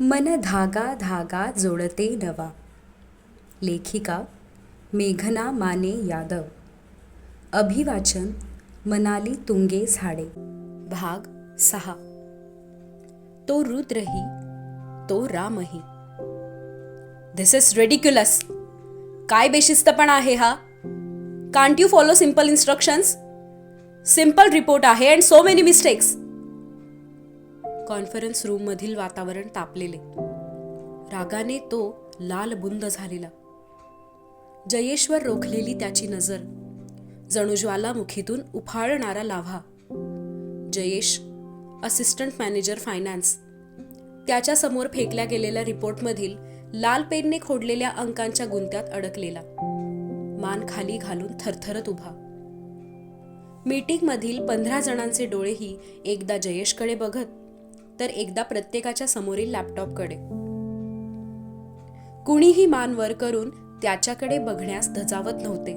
मन धागा धागा जोडते नवा. लेखिका मेघना माने यादव. अभिवाचन मनाली तुंगे झाडे. भाग सहा. तो रुद्रही तो रामही. दिस इज रेडिक्युलस काय बेशिस्तपणा आहे हा? Can't you follow simple instructions simple report आहे and so many mistakes conference रूममधील वातावरण तापलेले. रागाने तो लाल बुंद झालेला. जयेश्वर रोखलेली त्याची नजर जणू ज्वालामुखीतून उफाळणारा लाव्हा. जयेश असिस्टंट मॅनेजर फायनान्स त्याच्यासमोर फेकल्या गेलेल्या रिपोर्टमधील लाल पेनने खोडलेल्या अंकांच्या गुंत्यात अडकलेला. मान खाली घालून थरथरत उभा. मीटिंगमधील पंधरा जणांचे डोळेही एकदा जयेशकडे बघत तर एकदा प्रत्येकाच्या समोरील लॅपटॉपकडे कुणीही मान वर करून त्याच्याकडे बघण्यास धजावत नव्हते.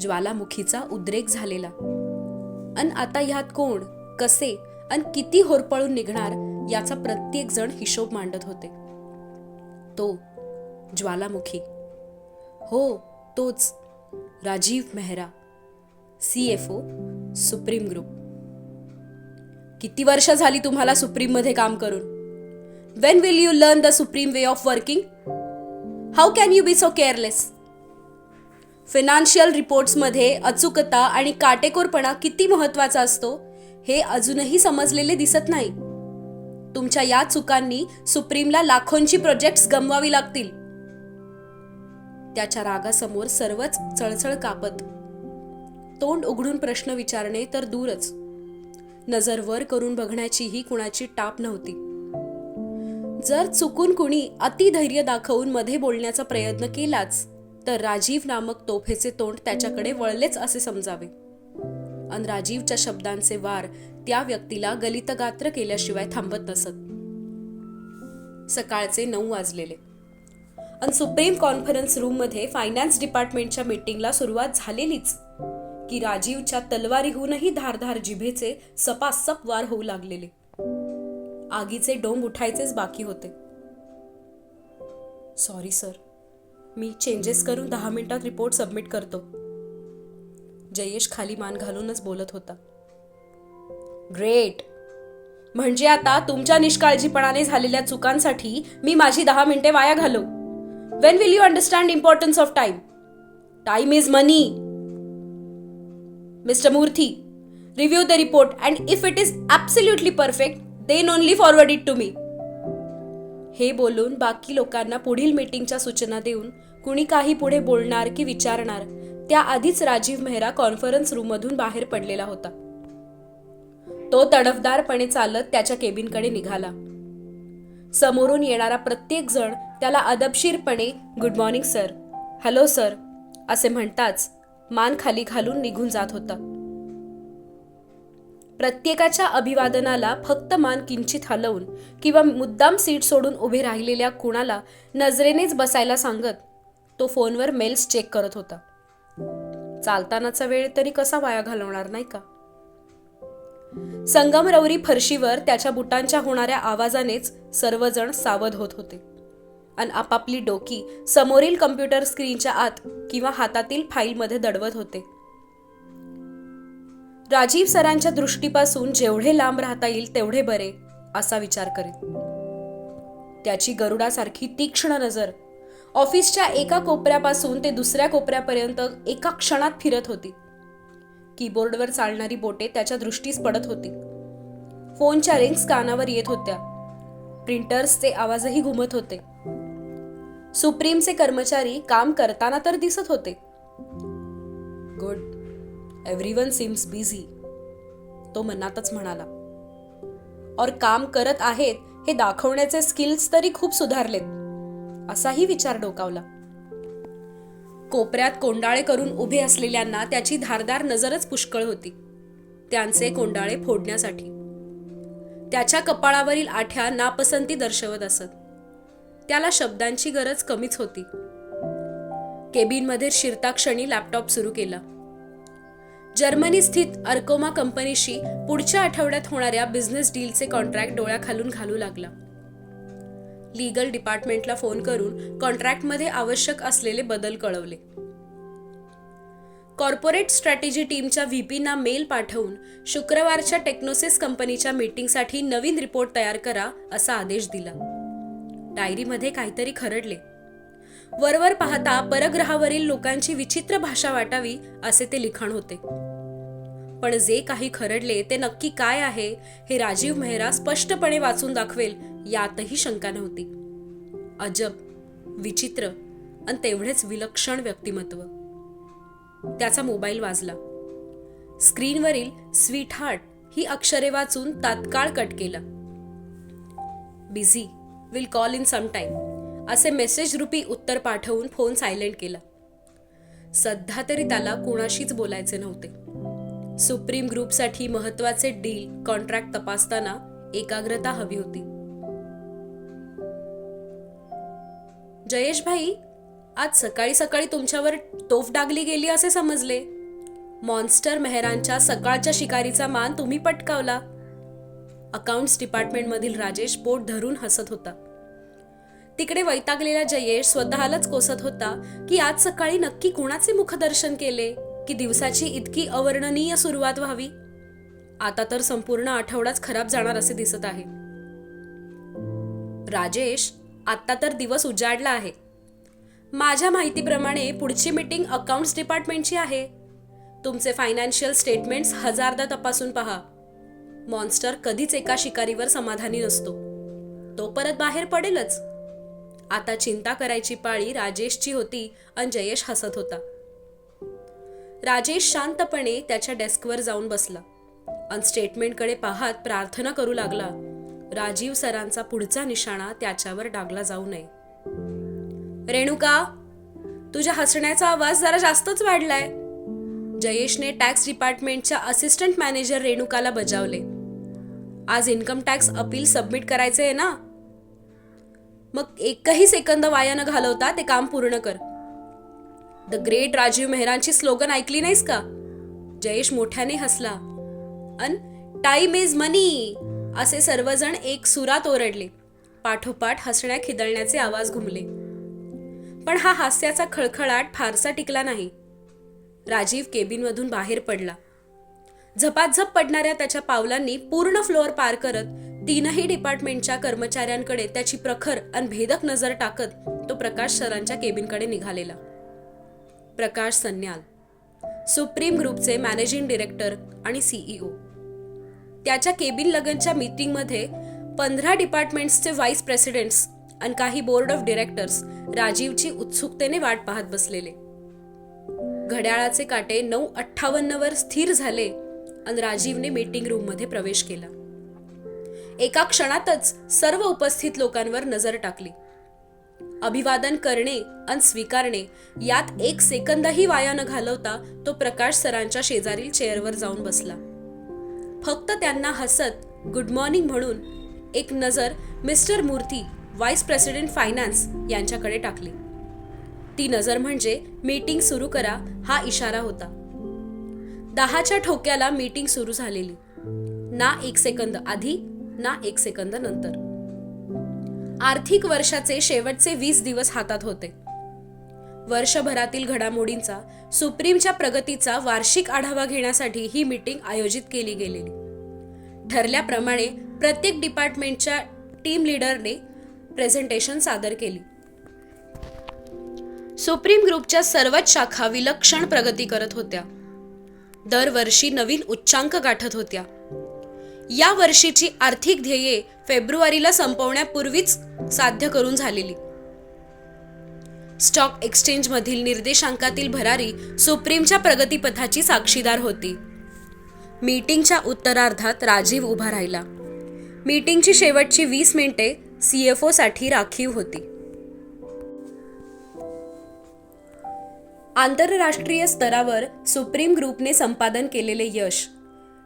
ज्वालामुखीचा उद्रेक झालेला. अन आता ह्यात कोण कसे अन किती होरपळून निघणार याचा प्रत्येक जण हिशोब मांडत होते. तो ज्वालामुखी. हो तोच Rajiv Mehra C F O supreme group किती वर्ष झाली तुम्हाला सुप्रीममध्ये काम करून? When will you learn the supreme way of working how can you be so careless financial रिपोर्ट्समध्ये अचूकता आणि काटेकोरपणा किती महत्त्वाचा असतो हे अजूनही समजलेले दिसत नाही. तुमच्या या चुकांनी सुप्रीमला लाखोंची प्रोजेक्ट्स गमवावी लागतील. त्याच्या रागासमोर सर्वच चळचळ कापत. तोंड उघडून प्रश्न विचारणे तर दूरच. नजर वर करून बघण्याचीही कुणाची टाप नव्हती. जर चुकून कुणी अतिधैर्य दाखवून मध्ये बोलण्याचा प्रयत्न केलाच तर राजीव नामक तोफेचे तोंड त्याच्याकडे वळलेच असे समजावे. अन राजीवच्या शब्दांचे वार त्या व्यक्तीला गलितगात्र केल्याशिवाय थांबत नसत. सकाळचे नऊ वाजलेले. अन सुप्रीम कॉन्फरन्स रूममध्ये फायनान्स डिपार्टमेंटच्या मीटिंगला सुरुवात झालेलीच. की राजीवच्या तलवारीहूनही धारधार जिभेचे सपासप वार होऊ लागलेले. आगीचे डोंब उठायचेच बाकी होते. सॉरी सर मी चेंजेस करून दहा मिनिटात रिपोर्ट सबमिट करतो. जयेश खाली मान घालूनच बोलत होता. ग्रेट म्हणजे आता तुमच्या निष्काळजीपणाने झालेल्या चुकांसाठी मी माझी दहा मिनिटे वाया घालू. When will you understand importance of time time is money Mr. Murthy, review the report and if it is absolutely perfect, then only forward it to me. हे बोलून बाकी लोकांना पुढील मीटिंगच्या सूचना देऊन कुणी काही पुढे बोलणार की विचारणार त्याआधीच राजीव मेहरा कॉन्फरन्स रूममधून बाहेर पडलेला होता तो तडफदारपणे चालत त्याच्या केबिनकडे निघाला समोरून येणारा प्रत्येक जण त्याला अदबशीरपणे good morning sir hello sir असे म्हणताच मान खाली घालून निघून जात होता. प्रत्येकाच्या अभिवादनाला फक्त मान किंचित हलवून किंवा मुद्दाम सीट सोडून उभे राहिलेल्या कुणाला नजरेनेच बसायला सांगत तो फोनवर मेल्स चेक करत होता. चालतानाचा वेळ तरी कसा वाया घालवणार नाही का? संगमरवरी फरशीवर त्याच्या बुटांच्या होणाऱ्या आवाजानेच सर्वजण सावध होत होते. आणि आपापली डोकी समोरील कम्प्युटर स्क्रीनच्या आत किंवा हातातील फाईलमध्ये दडवत होते. राजीव सरांच्या दृष्टीपासून जेवढे लांब राहता येईल तेवढे बरे असा विचार करीत. त्याची गरुडासारखी तीक्ष्ण नजर ऑफिसच्या एका कोपऱ्यापासून ते दुसऱ्या कोपऱ्यापर्यंत एका क्षणात फिरत होती. कीबोर्डवर चालणारी बोटे त्याच्या दृष्टीस पडत होती. फोनच्या रिंग्स कानावर येत होत्या. प्रिंटर्सचे आवाजही घुमत होते. सुप्रीमचे कर्मचारी काम करताना तर दिसत होते. गुड एव्हरीवन सीम्स बिझी तो मनातच म्हणाला. और काम करत आहेत हे दाखवण्याचे स्किल्स तरी खूप सुधारलेत. असाही विचार डोकावला. कोपऱ्यात कोंडाळे करून उभे असलेल्यांना त्याची धारदार नजरच पुष्कळ होती. त्यांचे कोंडाळे फोडण्यासाठी. त्याच्या कपाळावरील आठ्या नापसंती दर्शवत असत. त्याला शब्दांची गरज कमीच होती. केबिनमध्ये शिरता क्षणी लॅपटॉप सुरू केला. जर्मनी स्थित अर्कोमा कंपनीशी पुढच्या आठवड्यात होणाऱ्या बिझनेस डीलचे कॉन्ट्रॅक्ट डोळ्याखालून घालू लागला. लीगल डिपार्टमेंटला फोन करून कॉन्ट्रॅक्टमध्ये आवश्यक असलेले बदल कळवले. कॉर्पोरेट स्ट्रॅटेजी टीमच्या व्हीपीना मेल पाठवून शुक्रवारच्या टेक्नोसिस कंपनीच्या मीटिंगसाठी नवीन रिपोर्ट तयार करा असा आदेश दिला. डायरीमध्ये काहीतरी खरडले. वरवर पाहता परग्रहावरील लोकांची विचित्र भाषा वाटावी असे ते लिखाण होते. पण जे काही खरडले ते नक्की काय आहे हे राजीव मेहरा स्पष्टपणे वाचून दाखवेल यातही शंका नव्हती. अजब विचित्र आणि तेवढेच विलक्षण व्यक्तिमत्व. त्याचा मोबाईल वाजला. स्क्रीनवरील स्वीट हार्ट ही अक्षरे वाचून तात्काळ कट केला. Busy will call in some time असे मेसेज रूपी उत्तर पाठवून फोन सायलेंट केला. सध्या तरी त्याला कोणाशीच बोलायचे नव्हते. सुप्रीम ग्रुपसाठी महत्त्वाचे डील कॉन्ट्रॅक्ट तपासताना एकाग्रता हवी होती. जयेश भाई आज सकाळी सकाळी तुमच्यावर तोफ डागली गेली असे समजले. मॉन्स्टर मेहरांच्या सकाळच्या शिकारीचा मान तुम्ही पटकावला. अकाउंट्स डिपार्टमेंटमधील राजेश पोट धरून हसत होता. तिकडे वैतागलेला जयेश स्वतःलाच कोसत होता की आज सकाळी नक्की कोणाचे मुखदर्शन केले की दिवसाची इतकी अवर्णनीय सुरुवात व्हावी? आता तर संपूर्ण आठवडाच खराब जाणार असे दिसत आहे. राजेश आता तर दिवस उजाडला आहे. माझ्या माहितीप्रमाणे पुढची मीटिंग अकाउंट्स डिपार्टमेंटची आहे. तुमचे फायनान्शियल स्टेटमेंट्स हजारदा तपासून पहा. मॉन्स्टर कधीच एका शिकारीवर समाधानी नसतो. तो परत बाहेर पडेलच. आता चिंता करायची पाळी राजेशची होती आणि जयेश हसत होता. राजेश शांतपणे त्याच्या डेस्कवर जाऊन बसला. आणि स्टेटमेंटकडे पाहत प्रार्थना करू लागला. राजीव सरांचा पुढचा निशाणा त्याच्यावर डागला जाऊ नये. रेणुका तुझ्या हसण्याचा आवाज जरा जास्तच वाढलाय. जयेशने टॅक्स डिपार्टमेंटच्या असिस्टंट मॅनेजर रेणुकाला बजावले. आज इन्कम टॅक्स अपील सबमिट करायचे आहे ना? मग एकही सेकंद वाया न घालवता ते काम पूर्ण कर. द ग्रेट राजीव मेहरांची स्लोगन ऐकली नाहीस का? जयेश मोठ्याने हसला. अन टाईम इज मनी असे सर्वजण एक सुरात ओरडले. पाठोपाठ हसण्या खिदळण्याचे आवाज घुमले. पण हा हास्याचा खळखळाट फारसा टिकला नाही. राजीव केबिनमधून बाहेर पडला. झपाझप पडणाऱ्या त्याच्या पावलांनी पूर्ण फ्लोअर पार करत तीनही डिपार्टमेंटच्या कर्मचाऱ्यांकडे त्याची प्रखर आणि भेदक नजर टाकत तो प्रकाश सरांच्या केबिनकडे निघालेला. प्रकाश सन्याल सुप्रीम ग्रुपचे मॅनेजिंग डिरेक्टर आणि सीईओ. त्याच्या केबिन लगनच्या मीटिंगमध्ये पंधरा डिपार्टमेंट्सचे व्हाईस प्रेसिडेंट्स आणि काही बोर्ड ऑफ डिरेक्टर्स राजीवची उत्सुकतेने वाट पाहत बसलेले. घड्याळाचे काटे नऊ अठ्ठावन्नवर स्थिर झाले आणि राजीवने मीटिंग रूममध्ये प्रवेश केला. एका क्षणातच सर्व उपस्थित लोकांवर नजर टाकली. अभिवादन करणे आणि स्वीकारणे यात एक सेकंदही वाया न घालवता तो प्रकाश सरांच्या शेजारील चेअरवर जाऊन बसला. फक्त त्यांना हसत गुड मॉर्निंग म्हणून एक नजर मिस्टर मूर्ती व्हाईस प्रेसिडेंट फायनान्स यांच्याकडे टाकली. ती नजर म्हणजे मीटिंग सुरू करा हा इशारा होता. दहाच्या ठोक्याला मीटिंग सुरू झालेली. ना एक सेकंद आधी ना एक सेकंद नंतर. आर्थिक वर्षाचे शेवटचे वीस दिवस हातात होते. वर्षभरातील घडामोडींचा सुप्रीमच्या प्रगतीचा वार्षिक आढावा घेण्यासाठी ही मीटिंग आयोजित केली गेलेली. ठरल्याप्रमाणे प्रत्येक डिपार्टमेंटच्या टीम लीडरने प्रेझेंटेशन सादर केली. सुप्रीम ग्रुपच्या सर्वच शाखा विलक्षण प्रगती करत होत्या. दरवर्षी नवीन उच्चांक गाठत होत्या. या वर्षीची आर्थिक ध्येये फेब्रुवारीला संपवण्यापूर्वीच साध्य करून झालेली. स्टॉक एक्सचेंजमधील निर्देशांकातील भरारी सुप्रीमच्या प्रगतीपथाची साक्षीदार होती. मीटिंगच्या उत्तरार्धात राजीव उभा राहिला. मीटिंगची शेवटची वीस मिनिटे सीएफओ साठी राखीव होती. आंतरराष्ट्रीय स्तरावर सुप्रीम ग्रुपने संपादन केलेले यश.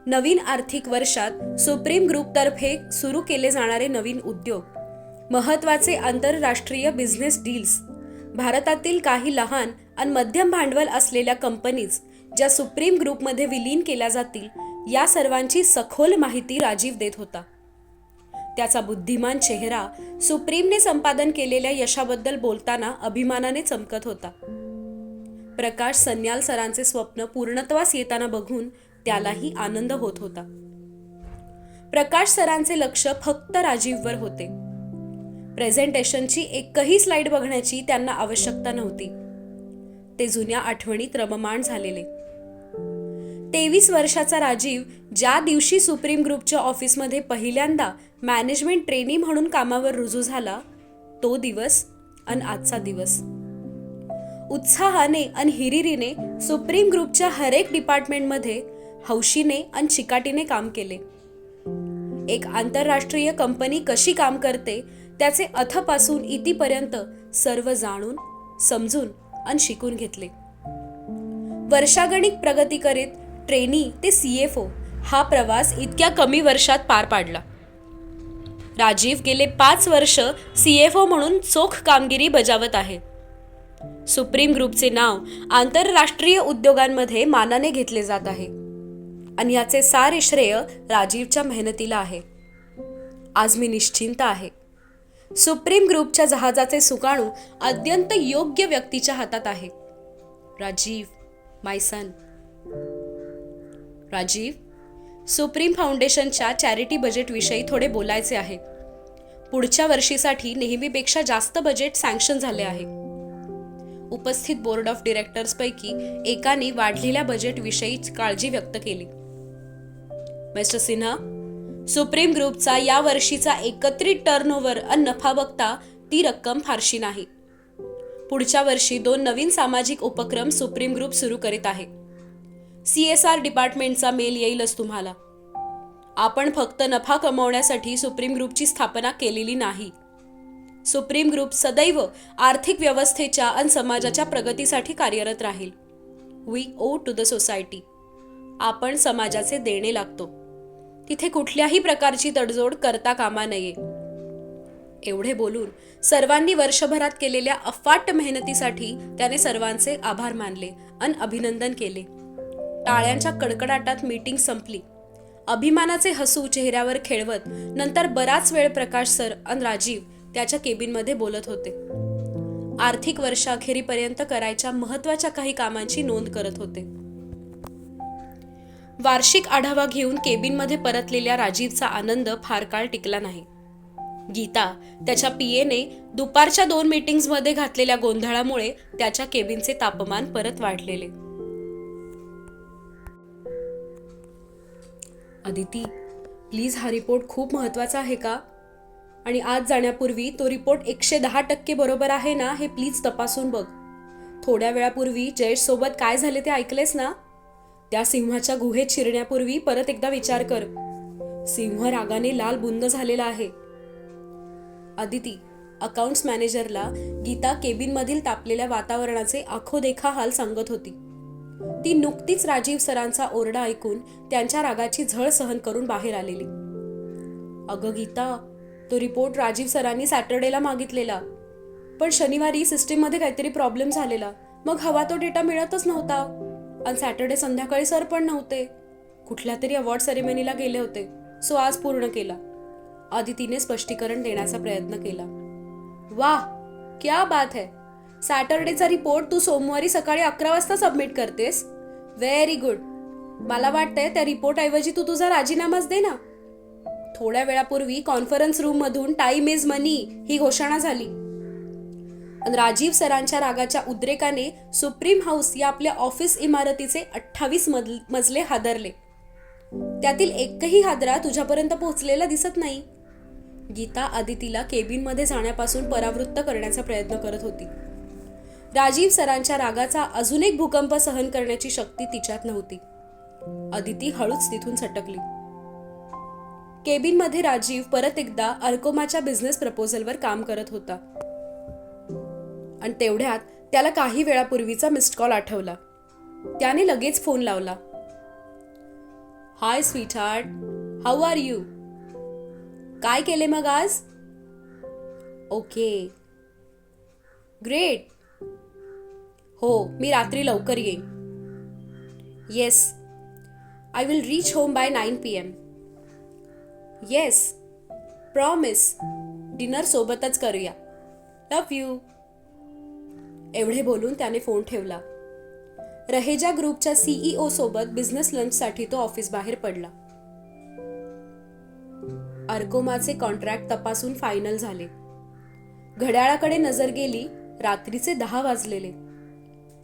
नवीन आर्थिक वर्षात सुप्रीम ग्रुपतर्फे सुरू केले जाणारे नवीन उद्योग. महत्त्वाचे आंतरराष्ट्रीय बिझनेस डील्स. भारतातील काही लहान आणि मध्यम भांडवल असलेल्या कंपनीज ज्या सुप्रीम ग्रुपमध्ये विलीन केल्या जातील या सर्वांची सखोल माहिती राजीव देत होता. त्याचा बुद्धिमान चेहरा सुप्रीमने संपादन केलेल्या यशाबद्दल बोलताना अभिमानाने चमकत होता. प्रकाश सन्याल सरांचे स्वप्न पूर्णत्वास येताना बघून त्यालाही आनंद होत होता. प्रकाश सरांचे लक्ष फक्त राजीववर होते. प्रेझेंटेशनची एकही स्लाइड बघण्याची त्यांना आवश्यकता नव्हती. ते जुन्या आठवणीत रममाण झालेले. तेवीस वर्षाचा राजीव ज्या दिवशी सुप्रीम ग्रुपच्या ऑफिसमध्ये पहिल्यांदा मॅनेजमेंट ट्रेनी म्हणून कामावर रुजू झाला तो दिवस आणि आजचा दिवस. उत्साहाने आणि हिरिरीने सुप्रीम ग्रुपच्या हरेक डिपार्टमेंटमध्ये हौशीने आणि चिकाटीने काम केले. एक आंतरराष्ट्रीय कंपनी कशी काम करते त्याचे अथपासून इतीपर्यंत सर्व जाणून समजून आणि शिकून घेतले. वर्षागणिक प्रगती करीत ट्रेनी ते सी एफ ओ हा प्रवास इतक्या कमी वर्षात पार पाडला. राजीव गेले पाच वर्ष सी एफ ओ म्हणून चोख कामगिरी बजावत आहे. सुप्रीम ग्रुपचे नाव आंतरराष्ट्रीय उद्योगांमध्ये मानाने घेतले जात आहे. आणि याचे सारे श्रेय राजीवच्या मेहनतीला आहे. आज मी निश्चिंत आहे. सुप्रीम ग्रुपच्या जहाजाचे सुकाणू अत्यंत योग्य व्यक्तीच्या हातात आहे. Rajiv my son. Rajiv supreme फाउंडेशनच्या चॅरिटी बजेटविषयी थोडे बोलायचे आहे. पुढच्या वर्षीसाठी नेहमीपेक्षा जास्त बजेट सँक्शन झाले आहे. उपस्थित बोर्ड ऑफ डिरेक्टर्सपैकी एकाने वाढलेल्या बजेटविषयी काळजी व्यक्त केली. मिस्टर सिन्हा सुप्रीम ग्रुपचा या वर्षीचा एकत्रित टर्नओव्हर आणि नफा बघता ती रक्कम फारशी नाही. पुढच्या वर्षी दोन नवीन सामाजिक उपक्रम सुप्रीम ग्रुप सुरू करीत आहे. सी एस आर डिपार्टमेंटचा मेल येईलच तुम्हाला. आपण फक्त नफा कमवण्यासाठी सुप्रीम ग्रुपची स्थापना केलेली नाही. सुप्रीम ग्रुप सदैव आर्थिक व्यवस्थेच्या आणि समाजाच्या प्रगतीसाठी कार्यरत राहील. We owe to the society आपण समाजाचे देणे लागतो. तिथे कुठल्याही प्रकारची तडजोड करता कामा नये. एवढे बोलून सर्वांनी वर्षभरात केलेल्या अफाट मेहनतीसाठी त्याने सर्वांचे आभार मानले आणि अभिनंदन केले. टाळ्यांच्या कडकडाटात मीटिंग संपली. अभिमानाचे हसू चेहऱ्यावर खेळवत नंतर बराच वेळ प्रकाश सर आणि राजीव त्याच्या केबिनमध्ये बोलत होते. आर्थिक वर्षाखेरीपर्यंत करायच्या महत्त्वाच्या काही कामांची नोंद करत होते. वार्षिक आढावा घेऊन केबिनमध्ये परतलेल्या राजीवचा आनंद फार काळ टिकला नाही. गीता त्याच्या पीएने दुपारच्या दोन मीटिंग्समध्ये घातलेल्या गोंधळामुळे त्याच्या केबिनचे तापमान परत वाढलेले. अदिती प्लीज हा रिपोर्ट खूप महत्त्वाचा आहे का? आणि आज जाण्यापूर्वी तो रिपोर्ट एकशे दहा टक्के बरोबर आहे ना हे प्लीज तपासून बघ. थोड्या वेळापूर्वी जयेश सोबत काय झाले ते ऐकलेस ना? त्या सिंहाच्या गुहेत शिरण्यापूर्वी परत एकदा विचार कर. सिंह रागाने लाल बुंद झालेला आहे. अदिती अकाउंट्स मॅनेजरला गीता केबिनमधील तापलेल्या वातावरणाचे आखो देखा हाल सांगत होती. ती नुकतीच राजीव सरांचा ओरडा ऐकून त्यांच्या रागाची झळ सहन करून बाहेर आलेली. अगं गीता तो रिपोर्ट राजीव सरांनी सॅटर्डेला मागितलेला. पण शनिवारी सिस्टीममध्ये काहीतरी प्रॉब्लेम झालेला. मग हवा तो डेटा मिळतच नव्हता. आणि सॅटर्डे संध्याकाळी सर पण नव्हते. कुठल्या तरी अवॉर्ड सेरेमनीला गेले होते. सो आज पूर्ण केला. आदितीने स्पष्टीकरण देण्याचा प्रयत्न केला. वाह! क्या बात है! सॅटर्डेचा रिपोर्ट तू सोमवारी सकाळी अकरा वाजता सबमिट करतेस? व्हेरी गुड मला वाटतंय त्या रिपोर्ट ऐवजी तू तुझा राजीनामाच दे ना. थोड्या वेळापूर्वी कॉन्फरन्स रूम मधून टाइम इज मनी ही घोषणा झाली. राजीव सरांच्या रागाच्या उद्रेकाने सुप्रीम हाऊस या आपल्या ऑफिस इमारतीचे अठ्ठावीस मजले हादरले. त्यातील एकही हादरा तुझ्यापर्यंत पोहोचलेला दिसत नाही. गीता आदितीला केबिनमध्ये जाण्यापासून परावृत्त करण्याचा प्रयत्न करत होती. राजीव सरांच्या रागाचा अजून एक भूकंप सहन करण्याची शक्ती तिच्यात नव्हती. अदिती हळूच तिथून सटकली. केबिनमध्ये राजीव परत एकदा अल्कोमाच्या बिझनेस प्रपोजलवर काम करत होता. आणि तेवढ्यात त्याला काही वेळापूर्वीचा मिस्ड कॉल आठवला. त्याने लगेच फोन लावला. Hi sweetheart how are you काय केले मग आज? ओके ग्रेट हो मी रात्री लवकर येईन. Yes I will reach home by nine P M yes promise dinner सोबतच करूया. लव यू एवढे बोलून त्याने फोन ठेवला. रहेजा ग्रुपच्या सीईओ सोबत बिझनेस लंचसाठी तो ऑफिस बाहेर पडला. अर्कोमाचे कॉन्ट्रॅक्ट तपासून फायनल झाले. घड्याळाकडे नजर गेली रात्रीचे दहा वाजलेले.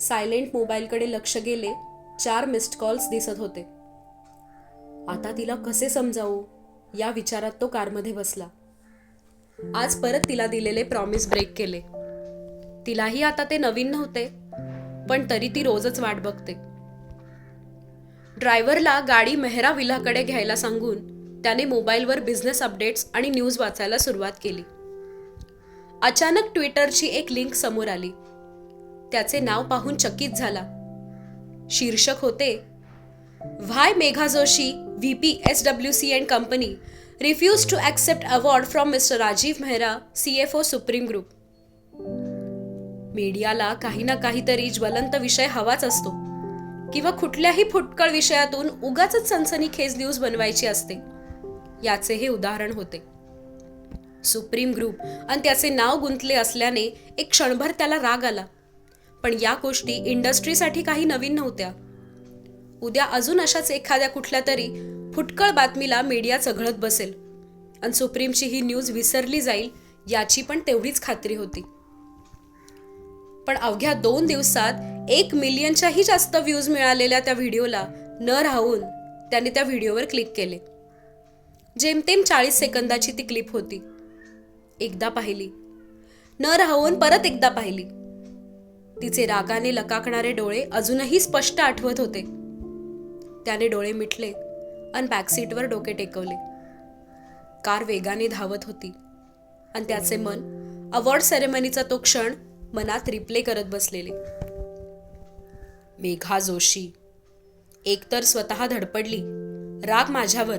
सायलेंट मोबाईलकडे लक्ष गेले चार मिस्ड कॉल्स दिसत होते. आता तिला कसे समजावू? या विचारात तो कारमध्ये बसला. आज परत तिला दिलेले प्रॉमिस ब्रेक केले. तिलाही आता ते नवीन नव्हते पण तरी ती रोजच वाट बघते. ड्रायव्हरला गाडी मेहरा विलाकडे घ्यायला सांगून त्याने मोबाईलवर बिझनेस अपडेट्स आणि न्यूज वाचायला सुरुवात केली. अचानक ट्विटरची एक लिंक समोर आली. त्याचे नाव पाहून चकित झाला. शीर्षक होते why Megha Joshi VP S W C and company refuse to accept award from mister Rajiv Mehra C F O supreme group मीडियाला काही ना काहीतरी ज्वलंत विषय हवाच असतो. किंवा कुठल्याही फुटकळ विषयातून उगाच सनसनीखेज न्यूज बनवायची असते. याचे हे उदाहरण होते. सुप्रीम ग्रुप आणि त्याचे नाव गुंतले असल्याने एक क्षणभर त्याला राग आला. पण या गोष्टी इंडस्ट्रीसाठी काही नवीन नव्हत्या. उद्या अजून अशाच एखाद्या कुठल्या तरी फुटकळ बातमीला मीडिया चघळत बसेल. आणि सुप्रीमची ही न्यूज विसरली जाईल याची पण तेवढीच खात्री होती. पण अवघ्या दोन दिवसात एक मिलियनच्याही जास्त व्ह्यूज मिळालेल्या त्या व्हिडिओला न राहून त्याने त्या व्हिडिओवर क्लिक केले. जेमतेम चाळीस सेकंदाची ती क्लिप होती. एकदा पाहिली. न राहून परत एकदा पाहिली. तिचे रागाने लकाकणारे डोळे अजूनही स्पष्ट आठवत होते. त्याने डोळे मिटले आणि बॅकसीटवर डोके टेकवले. कार वेगाने धावत होती आणि त्याचे मन अवॉर्ड सेरेमनीचा तो क्षण मनात रिप्ले करत बसलेले. मेघा जोशी एकतर स्वतः धडपडली राग माझ्यावर.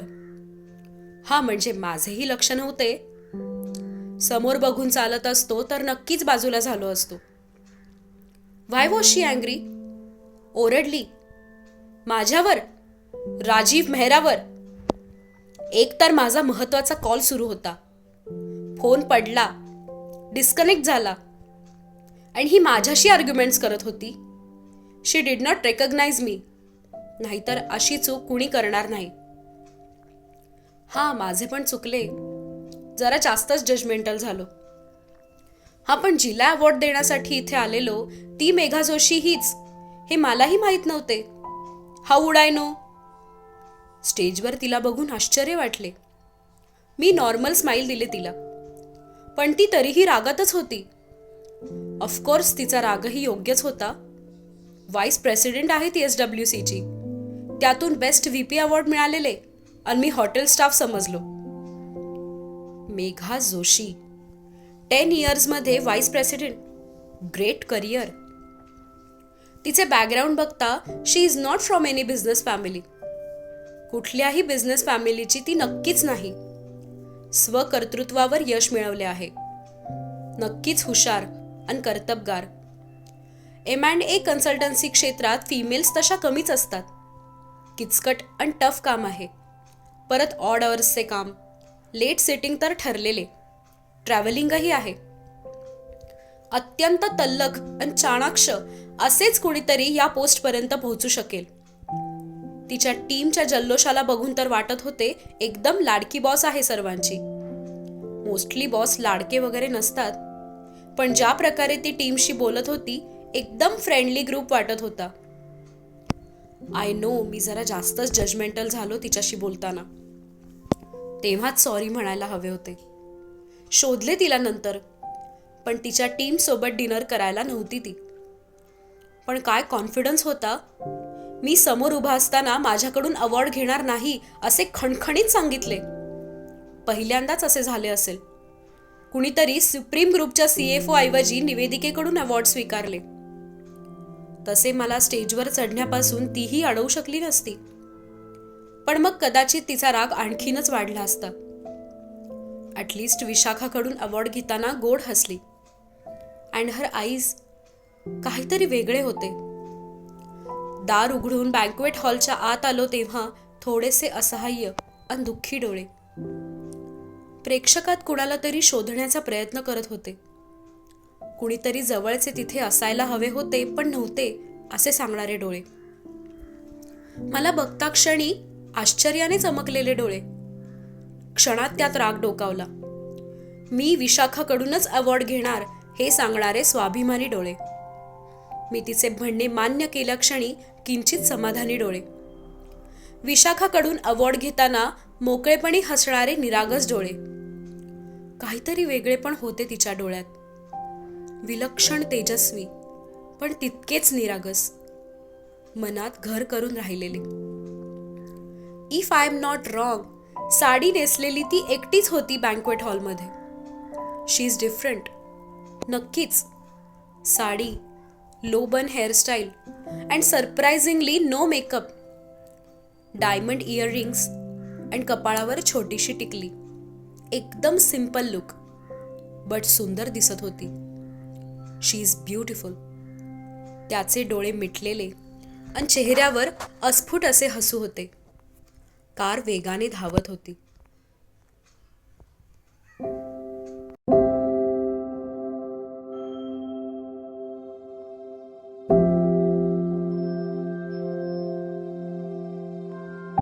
हा म्हणजे माझेही लक्ष नव्हते समोर बघून चालत असतो तर नक्कीच बाजूला झालो असतो. वाय वॉज शी अँग्री ओरडली. माझ्यावर? राजीव मेहरावर. एक तर माझा महत्त्वाचा कॉल सुरू होता. फोन पडला. डिस्कनेक्ट झाला. आणि ही माझ्याशी आर्ग्युमेंट्स करत होती. She did not recognise me नाहीतर अशी चूक कुणी करणार नाही. हा माझे पण चुकले. जरा जास्तच जजमेंटल झालो. हा पण जिला अवॉर्ड देण्यासाठी इथे आलेलो ती मेघा जोशी हीच. हे मलाही माहीत नव्हते. हा वुड नो स्टेजवर तिला बघून आश्चर्य वाटले. मी नॉर्मल स्माईल दिले तिला. पण ती तरीही रागातच होती. ऑफकोर्स तिचा रागही योग्यच होता. व्हाईस प्रेसिडेंट आहे ती एस डब्ल्यू सीची त्यातून बेस्ट व्ही पी अवॉर्ड मिळालेले आणि मी हॉटेल स्टाफ समजलो. मेघा जोशी. टेन इयर्समध्ये व्हाईस प्रेसिडेंट ग्रेट करिअर तिचे बॅकग्राऊंड बघता she is not from any business family कुठल्याही बिझनेस फॅमिलीची ती नक्कीच नाही. स्वकर्तृत्वावर यश मिळवले आहे. नक्कीच हुशार आणि कर्तबगार. एम अँड ए कन्सल्टन्सी क्षेत्रात फिमेल्स तशा कमीच असतात. किचकट आणि टफ काम आहे. परत ऑड अवर्सचे काम. लेट सेटिंग तर ठरलेले. ट्रॅव्हलिंगही आहे. अत्यंत तल्लख आणि चाणाक्ष असेच कुणीतरी या पोस्टपर्यंत पोहोचू शकेल. तिच्या टीमच्या जल्लोषाला बघून तर वाटत होते एकदम लाडकी बॉस आहे सर्वांची. मोस्टली बॉस लाडके वगैरे नसतात. पण ज्या प्रकारे ती टीमशी बोलत होती एकदम फ्रेंडली ग्रुप वाटत होता. आय नो मी जरा जास्तच जजमेंटल झालो तिच्याशी बोलताना. तेव्हाच सॉरी म्हणायला हवे होते. शोधले तिला नंतर. पण तिच्या टीमसोबत डिनर करायला नव्हती ती. पण काय कॉन्फिडन्स होता? मी समोर उभा असताना माझ्याकडून अवॉर्ड घेणार नाही असे खणखणीत सांगितले. पहिल्यांदाच असे झाले असेल. कुणीतरी सुप्रीम ग्रुपच्या सीएफओ ऐवजी निवेदिकेकडून अवॉर्ड स्वीकारले. तसे मला स्टेजवर चढण्यापासून तीही अडवू शकली नसती. पण मग कदाचित तिचा राग आणखीनच वाढला असता. ॲटलिस्ट विशाखाकडून अवॉर्ड घेताना गोड हसली. अँड हर आईज काहीतरी वेगळे होते. दार उघडून बँकवेट हॉलच्या आत आलो तेव्हा थोडेसे असहाय्य आणि दुःखी डोळे. प्रेक्षकात कुणाला तरी शोधण्याचा प्रयत्न करत होते. कुणीतरी जवळचे तिथे असायला हवे होते पण नव्हते असे सांगणारे डोळे. मला बघता क्षणी आश्चर्याने चमकलेले डोळे. क्षणात त्यात राग डोकावला. मी विशाखाकडूनच अवॉर्ड घेणार हे सांगणारे स्वाभिमानी डोळे. मी तिचे म्हणणे मान्य केल्या क्षणी किंचित समाधानी डोळे. विशाखाकडून अवॉर्ड घेताना मोकळेपणी हसणारे निरागस डोळे. काहीतरी वेगळे पण होते तिच्या डोळ्यात. विलक्षण तेजस्वी पण तितकेच निरागस. मनात घर करून राहिलेले. If I am not wrong sari नेसलेली ती एकटीच होती बँकवेट हॉलमध्ये शी इज डिफरंट नक्कीच. Sari low bun hairstyle and surprisingly no makeup. Diamond earrings and कपाळावर छोटीशी टिकली. एकदम सिंपल लुक बट सुंदर दिसत होती. शी इज ब्युटिफुल त्याचे डोळे मिटलेले आणि चेहऱ्यावर अस्फुट असे हसू होते. कार वेगाने धावत होती.